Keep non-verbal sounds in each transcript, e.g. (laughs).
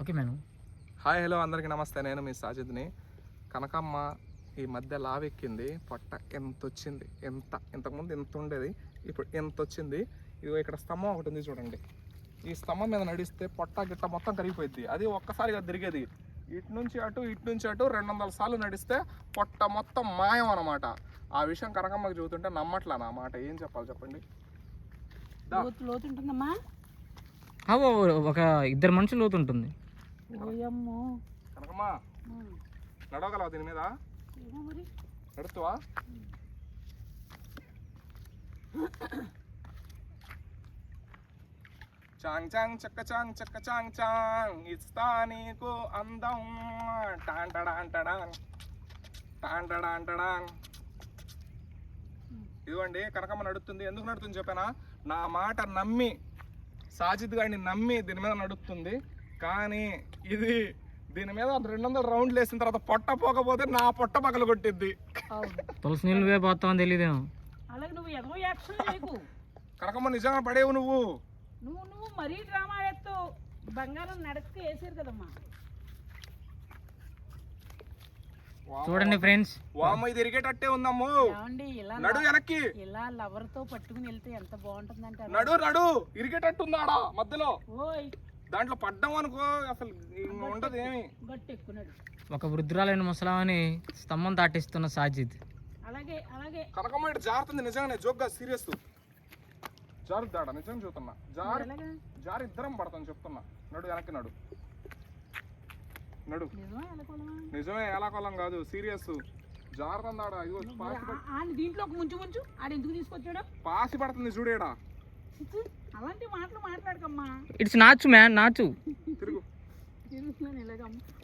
Okay madam. Hi hello అందరికీ నమస్తే. నేను మీ సాజిద్ని. కనకమ్మ ఈ మధ్య లావెక్కింది. పొట్ట ఎంత వచ్చింది ఎంత? ఇంతకుముందు ఎంత ఉండేది? ఇప్పుడు ఎంత వచ్చింది ఇదిగో ఇక్కడ స్తంభం ఒకటి ఉంది చూడండి. ఈ స్తంభం మీద నడిస్తే పొట్ట గిట్ట మొత్తం కరిగిపోయింది అది ఒక్కసారిగా తిరిగేది. ఇటు నుంచి అటు ఇటు నుంచి అటు రెండు వందల సార్లు నడిస్తే పొట్ట మొత్తం మాయం అన్నమాట. ఆ విషయం కనకమ్మకి చూస్తుంటే నమ్మట్లా నా మాట. ఏం చెప్పాలి చెప్పండి? దా. లోతు లోతు ఉంటుందమ్మా ఆ, ఓ, ఒక ఇద్దరు మనుషులు లోతు ఉంటుంది ఓయమ్మో కనకమ్మ. నడవగలవా దీని మీద? నడుస్తావా? చాంగ్ చాంగ్ చక్క చాంగ్ చక్క చాంగ్ చాంగ్ ఇస్తా నీకు అందం. టాంటడాంటడాంగ్ టాంటడాంటడాంగ్ ఇదిగోండి కనకమ్మ నడుస్తుంది. ఎందుకు నడుతుంది చెప్పానా? నా మాట నమ్మి సాజిద్ గారిని నమ్మి దీని మీద నడుస్తుంది. కానీ ఇది దీని మీద రెండు వందల రౌండ్లు వేసిన తర్వాత పొట్ట పోకపోతే నా పొట్ట పగల కొట్టిద్ది అవును తులసి నీళ్ళు పోతామని తెలియదేమో అలాగే నువ్వు ఎదో యాక్షన్ చేయకు. కనకమ్మ నిజంగా పడేవు నువ్వు. నువ్వు నువ్వు మరీ డ్రామా ఎత్తు బంగారం నడక్కి వేసారు కదమ్మా. చూడండి ఫ్రెండ్స్. వామ్మ ఇది ఇరిగేటట్టే ఉందమ్ము. నడు వెనక్కి. ఇలా లవర్తో పట్టుకుని వెళ్తే ఎంత బాగుంటుందంటారు? నడు నడు ఇరిగేటట్టు ఉందాడా మధ్యలో? ఓయ్. దాంట్లో పడ్డం అనుకో అసలు ఉండదు ఏమి. ఒక వృద్ధురాలైన ముసలామని స్తంభం దాటిస్తున్న సాజిద్. అలాగే అలాగే. కనకమ్మ జారుతుంది నిజంగానే జోక్గా సీరియస్. జారుద్దాడా నిజం చూస్తున్నా. జారు జారు ఇద్దరం పడతాం చెప్తున్నా. నడు వెనక్కి నడు. నడు. నిజమా ఎలా కొలమా నిజమే ఎలా కొలం కాదు సీరియస్. జారుతుందాడా ఇదిగో దీంట్లో ఒక ముంచు ముంచు. ఆడు ఎందుకు తీసుకొచ్చాడు? పాసి పడుతుంది చూడేడా అలాంటి మాటలు మాట్లాడకమ్మా. ఇట్స్ నాచు మ్యాన్ నాచు. తిరుగు.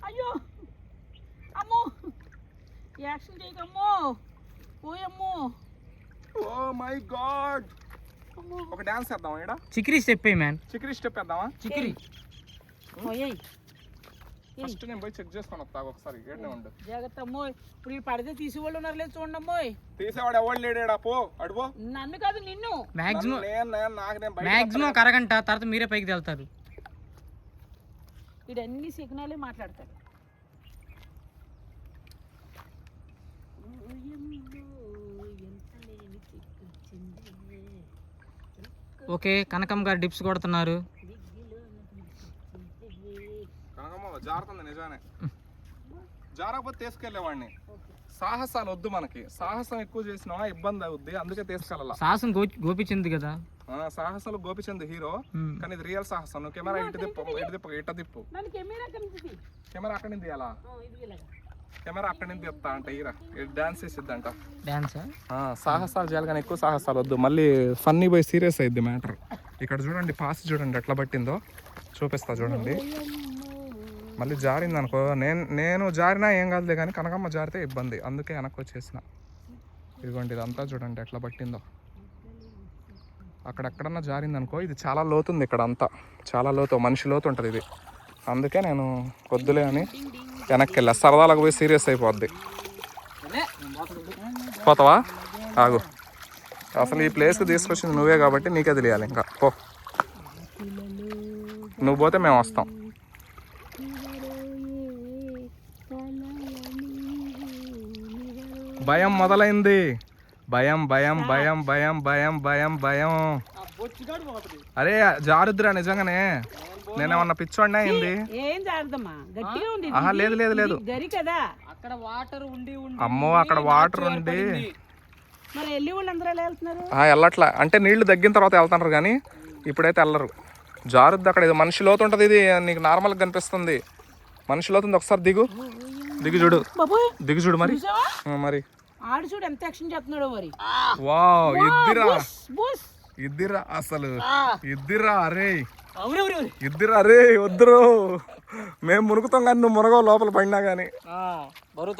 అయ్యో! అమ్మో! యాక్షన్ చేయకమ్మో! ఓయమ్మో ఓ మై గాడ్! అమ్మో! ఒక డాన్స్ చేద్దామా ఇక్కడ చికిరి స్టెప్ మ్యాన్. చికెన్ స్టెప్ వేద్దామా? చికిరి. ఓయ్ ఫస్ట్ నేను పోయి చెక్ చేసుకొని వస్తా ఒకసారి. ఏడనే ఉండు. జాగ్రత్త అమ్మో ఇప్పుడు ఈ పడితే తీసి వాళ్ళు ఉన్నారు లేదు చూడండి అమ్మోయ్. తీసేవాడు ఎవడు లేడాడా పో అడుపో నన్ను కాదు నిన్ను. మ్యాక్సిమం నేను నేను నాకు నేను ఒక అరగంట తర్వాత మీరే పైకి వెళ్తారు వీడు అన్ని సిగ్నాలే మాట్లాడతాడు ఓకే కనకమ్మ గారు డిప్స్ కొడుతున్నారు కనకమ్మ జారుతుంది నిజానే జారకపోతే తీసుకెళ్ళేవాడిని సాహసాలు వద్దు మనకి. సాహసం ఎక్కువ చేసినా ఇబ్బంది అవుద్ది అందుకే తీసుకెళ్ళాల. సాహసం గోపించింది కదా? ఆ, సాహసాలు గోపిచంద్ హీరో. కానీ ఇది రియల్ సాహసం. నువ్వు కెమెరా ఇటు తిప్పు ఇటు తిప్పు ఇటు తిప్పు. కెమెరా అక్కడి నుంచి తీయాలా? కెమెరా అక్కడి నుంచి తీస్తా అంట ఈరా డాన్స్ చేసిద్దంట. డాన్సా? ఆ, సాహసాలు చేయాలి కానీ ఎక్కువ సాహసాలు వద్దు. మళ్ళీ ఫన్నీ పోయి సీరియస్ అయింది మ్యాటర్. ఇక్కడ చూడండి పాస్ చూడండి ఎట్లా పట్టిందో. చూపిస్తా చూడండి. మళ్ళీ జారింది అనుకో నేను నేను జారినా ఏం కాదులే కానీ కనకమ్మ జారితే ఇబ్బంది. అందుకే వెనక్కి వచ్చేసిన. ఇదిగోండి ఇదంతా చూడండి ఎట్లా పట్టిందో. అక్కడెక్కడన్నా జారింది అనుకో ఇది చాలా లోతుంది ఇక్కడ అంతా చాలా లోతు మనిషి లోతు ఉంటుంది ఇది. అందుకే నేను వద్దులే అని వెనక్కి వెళ్ళా. సరదాలకు పోయి సీరియస్ అయిపోద్ది. పోతావా? ఆగు. అసలు ఈ ప్లేస్కి తీసుకొచ్చింది నువ్వే కాబట్టి నీకే తెలియాలి ఇంకా. పో. నువ్వు పోతే మేము వస్తాం. భయం మొదలైంది. భయం భయం భయం భయం భయం భయం భయం. అరే జారుద్రా నిజంగానే. నేనేమన్నా పిచ్చోడినా అయింది? ఏం జాగ్రత్తమ్మా గట్టిగా ఉంది ఆహా లేదు లేదు లేదు. ఇది గరి కదా. అక్కడ వాటర్ ఉండి ఉండి అమ్మో అక్కడ వాటర్ ఉండి. మరి వెళ్ళి వెళ్తున్నారు? వెళ్ళట్లా. అంటే నీళ్ళు తగ్గిన తర్వాత వెళ్తుంటారు కానీ ఇప్పుడైతే వెళ్ళరు. జారుద్ది అక్కడ ఇది మనిషి లోతు ఉంటుంది ఇది నీకు నార్మల్గా కనిపిస్తుంది. మనిషి లోతుంది ఒకసారి దిగు. దిగు చూడు. బాబోయ్. దిగు చూడు మరి. మరి. ఆడు చూడు ఎంత యాక్షన్ చేస్తున్నాడో మరి. వావ్ ఇద్దిరా. బూస్ ఇద్దిరా అసలు. ఇద్దిరా అరే. ఇద్దిరా అరే వద్దురు. మేము మునుగుతాం కానీ నువ్వు మునగవు లోపల పడినా కానీ. బరువు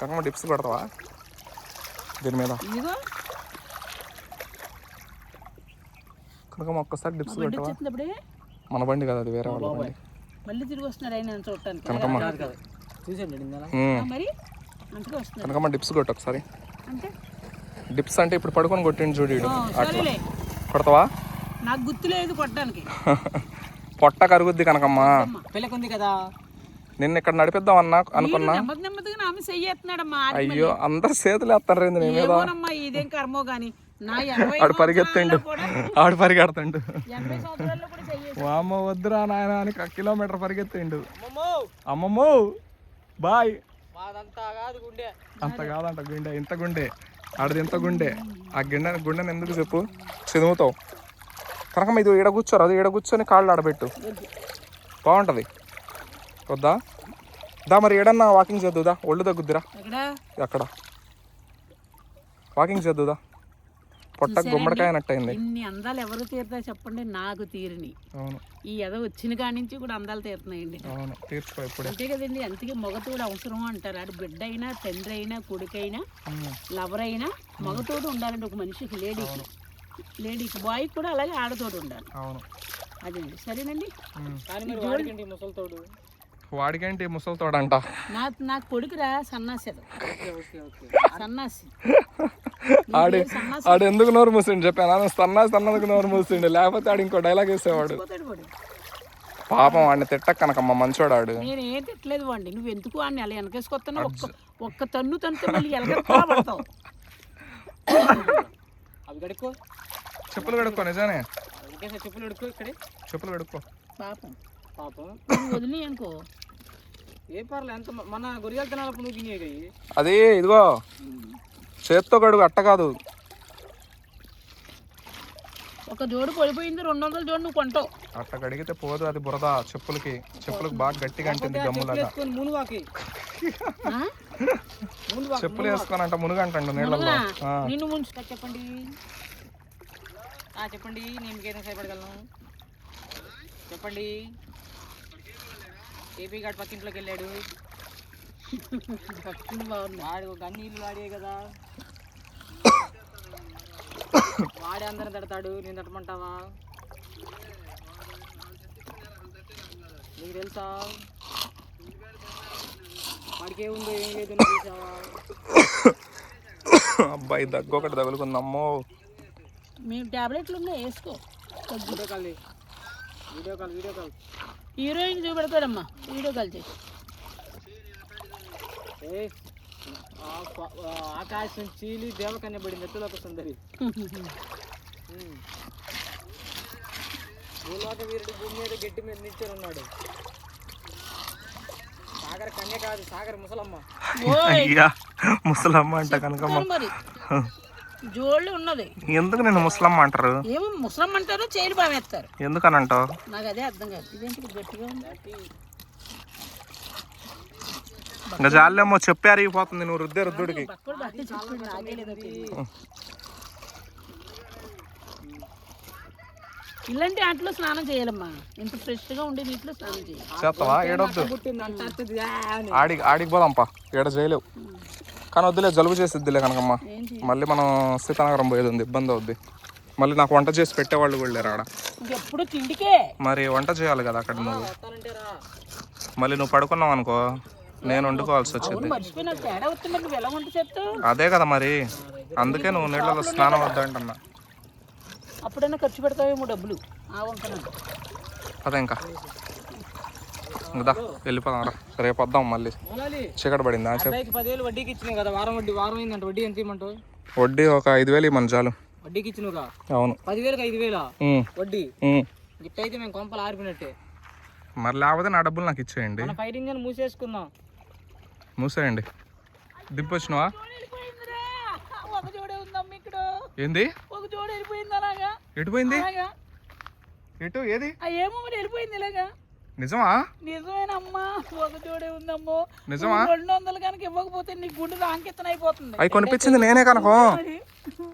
కనకమ్మ డిప్స్ కొడతావా దీని మీద. ఇదిగో. కనకమ్మ ఒక్కసారి డిప్స్ అప్పుడే మన బండి కదా అది వేరే వాళ్ళ బండి. మళ్ళీ తిరిగి వస్తున్నాడు ఆయన చూడటానికి. కనకమ్మ. చూసండి మరి? అంతగా వస్తున్నాడు కనకమ్మ డిప్స్ కొట్టు ఒకసారి. అంటే? డిప్స్ అంటే ఇప్పుడు పడుకొని కొట్టిండు చూడు అట్లా. కొడతావా? నాకు గుర్తు లేదు కొట్టడానికి. (laughs) పొట్ట కరుగుద్ది కనకమ్మా. పిల్లకుంది కదా? నిన్న ఇక్కడ నడిపిద్దాం అన్నా అనుకున్నా. నెమ్మది నెమ్మదిగా ఆమె చెయ్యేస్తున్నాడమ్మా అయ్యో అందరు చేతులు వేస్తారు రేంది నీ మీద. ఏమోనమ్మా ఇదేం కర్మో గాని. నా ఎనభై ఆడు పరిగెత్తిండు. ఆడు పరిగెడుతుండు. వామ్మ వద్దురా నాయన అని కిలోమీటర్ పరిగెత్తిండు. అమ్మమ్మో. బాయ్. అంత కాదంట గుండె ఇంత గుండె. ఆడది ఇంత గుండె? ఆ గిన్నె గుండెని ఎందుకు చెప్పు? చదువుతావు కనకమ్మ ఇది ఈడ కూర్చోరు అది ఈడ కూర్చొని కాళ్ళు ఆడబెట్టు. బాగుంటది. వద్దా? దా మరి ఏడన్నా వాకింగ్ చేద్దుదా ఒళ్ళు తగ్గుద్దిరా ఎక్కడ? అక్కడ. వాకింగ్ చేద్దుదా పొట్ట గుమ్మడికాయ అయింది ఇన్ని అందాలు ఎవరు తీరుతా చెప్పండి నాకు తీరిని. అవును. ఈ ఎద వచ్చిన కాడి నుంచి కూడా అందాలు తీరుతున్నాయండి. అవును తీర్చుకో ఇప్పుడే. అంతే కదండి అందుకే మగతోడు అవసరం అంటారు. ఆడు బిడ్డ అయినా తండ్రి అయినా కొడుకైనా లవర్ అయినా మగతోడు ఉండాలండి ఒక మనిషికి లేడీకి. లేడీకి బాయ్ కూడా అలాగే ఆడతోడు ఉండాలి. అవును. అదండి సరేనండి? ముసలితోడు. వాడికేంటి ముసలితోడంట నా నా కొడుకురా సన్నాసి అది. ఓకే ఓకే ఓకే సన్నాసి. ఆడు నీకేం సన్నాసి? ఆడు ఎందుకు నోరు మూసిండు? చెప్పాను. సన్నా సన్నదికి నోరు మూసిండు. లేకపోతే ఆడు ఇంకో డైలాగ్ వేసేవాడు. వాడు. పాపం వాడిని తిట్టక కనకమ్మ మంచోడాడు. నేను ఏం తిట్టలేదు వాడిని. నువ్వు ఎందుకు వాడిని అలా వెనకేసుకొస్తున్నావు? ఒక్క ఒక్క తన్ను తన్నుతో మళ్ళీ ఎలగెత్తా పడతావు అవి కడుక్కో. చెప్పులు కడుక్కో నిజానే. చెప్పులు కడుక్కో ఇక్కడే. చెప్పులు కడుక్కో. పాపం. పాపం. వదిలి అనుకో. ఏ పర్లే ఎంత మన గొరియాలు తినాలప్పుడు నువ్వు తినేవి అది ఇదిగో చేత్తో కడుగు అట్ట కాదు. ఒక జోడు పడిపోయింది రెండు వందల జోడు నువ్వు కొంటావు. అట్ట కడిగితే పోదు అది బురద చెప్పులకి. చెప్పులకు బాగా గట్టిగా అంటుంది గమ్ములాగా. వేసుకొని మునువాకి. చెప్పులు వేసుకోనంట మునుగంటండు నీళ్ళల్లో. ఆ. నిన్ను ముంచు. చెప్పండి. ఆ, చెప్పండి నేను ఏదైనా సహాయపడగలను? చెప్పండి. ఏపీ గారు పక్కింట్లోకి వెళ్ళాడు. వాడు గన్ని ఇల్లు వాడే కదా. వాడే అందరం తడతాడు. నేను తట్టమంటావా? నీకు తెలుసా? వాడికి ఏముందో ఏం లేదు చూసావా అబ్బాయి దగ్గు ఒకటి తగులుకుందమ్మో మేము టాబ్లెట్లు ఉన్నాయి వేసుకో. Video call. Video call video call. Heroine చూపెడతాడమ్మా. Video call చేసి ఆకాశం చీలి దేవకన్య పడింది. ఎత్తులోక సుందరి. (laughs) భూలోక వీరుడు భూమి మీద గట్టి మీద నిల్చొని ఉన్నాడు. సాగర్ కన్య కాదు సాగర్ ముసలమ్మ. ఓయ్! అయ్యా ముసలమ్మ అంట కనకమ్మ. (laughs) జోళ్ళు ఉన్నది. ఎందుకు నేను ముసలమ్మ అంటారు? ఏమో ముసలం అంటారు చేయలు బామేస్తారు ఎందుకనంటావు నాకు అదే అర్థం కాదు. ఇదేంటి గట్టిగా ఉంది? ఇంకా జాలేమో చెప్పి అరిగిపోతుంది నువ్వు రుద్దే రుద్దుడికి. ఇలాంటి ఆటలో స్నానం చేయాలమ్మా. ఇంత ఫ్రెష్గా ఉండే నీటిలో స్నానం చేయాలి. చేస్తావా? ఏడొద్దు. ఆడికి ఆడికి పోదాంపా. ఏడ చేయలేవు. కానీ వద్దులే జలుబు చేసిద్దిలే కనకమ్మ. మళ్ళీ మనం సీతానగరం పోయేది ఉంది ఇబ్బంది అవుద్ది. మళ్ళీ నాకు వంట చేసి పెట్టేవాళ్ళు కూడా లేరు ఆడ. తిండికే? మరి వంట చేయాలి కదా అక్కడ నువ్వు. మళ్ళీ నువ్వు పడుకున్నావు అనుకో నేను వండుకోవాల్సి వచ్చింది. అదే కదా మరి. అందుకే నువ్వు నీళ్ళలో స్నానం వద్దంటున్నా. అప్పుడైనా ఖర్చు పెడతావేమో డబ్బులు? అదే ఇంకా. ఇంకదా వెళ్ళిపోదాం రా. రేపు వద్దాం మళ్ళీ. చీకటి పడింది ఆ చెప్పు అబ్బాయికి పదివేలు వడ్డీకి ఇచ్చినావు కదా వారం వడ్డీ వారం అయిందంట వడ్డీ ఎంత ఇమ్మంటావు? వడ్డీ ఒక ఐదు వేలు ఇవ్వను చాలు. వడ్డీకి ఇచ్చినవుగా? అవును. పదివేలకు ఐదు వేలా? వడ్డీ. ఇట్టయితే మేము కొంపలు ఆరిపోయినట్టే. మరి లేకపోతే నా డబ్బులు నాకు ఇచ్చేయండి. ఫైర్ ఇంజన్ మూసేసుకుందాం. మూసేయండి. దింపొచ్చినవా? ఏంది? ఒక జోడు వెళ్ళిపోయింది అలాగా. ఎటు పోయింది ఎటు? ఏది? ఆ ఏమో మరి వెళ్ళిపోయింది ఇలాగా. నిజమా? నిజమేనమ్మా. ఒక జోడే ఉందమ్మో. నిజమా? రెండు వందలు కనుక ఇవ్వకపోతే నీ గుండె రాంకెత్తన అయిపోతుంది అవి కొనిపించింది నేనే కనుకో.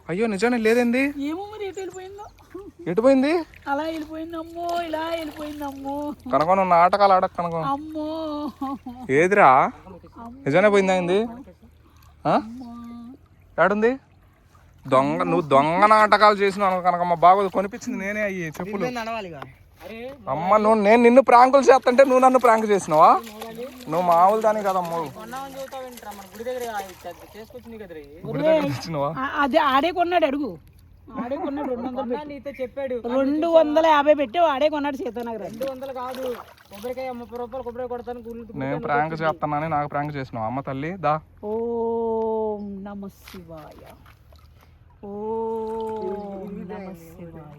అయ్యో నిజానే లేదేంది? ఏమో మరి ఎటు వెళ్ళిపోయిందో? ఎటు పోయింది అలా వెళ్ళిపోయిందమ్మో ఇలా వెళ్ళిపోయిందమ్మో. కనుకో నువ్వు నాటకాలు ఆడక కనుకో. అమ్మో. ఏదిరా? నిజానే పోయిందా ఆ? ఏడుంది? దొంగ నువ్వు దొంగ నాటకాలు చేసినావు కనుకమ్మ బాగోదు కొనిపించింది నేనే అయ్యి చెప్పులు. అమ్మ నువ్వు నేను నిన్ను ప్రాంకులు చేస్తుంటే నువ్వు నన్ను ప్రాంక్ చేసినావా? నువ్వు మామూలు దాని కదమ్మ ఆ- అదే ఆడే కొన్నాడు అడుగు. ఆడే కొన్నాడు రెండు వందలు నీతో చెప్పాడు. రెండు వందల యాభై పెట్టి ఆడే కొన్నాడు సీతానగర్. రెండు వందలు కాదు. కొబ్బరికాయ ముప్పై రూపాయలు కొబ్బరికాయ కొడతాను గుళ్ళు నేను ప్రాంక్ చేస్తున్నానని నాకు ప్రాంక్ చేసినావు. అమ్మ తల్లి దా. ఓం నమ శివాయ. ఓం నమ శివాయ.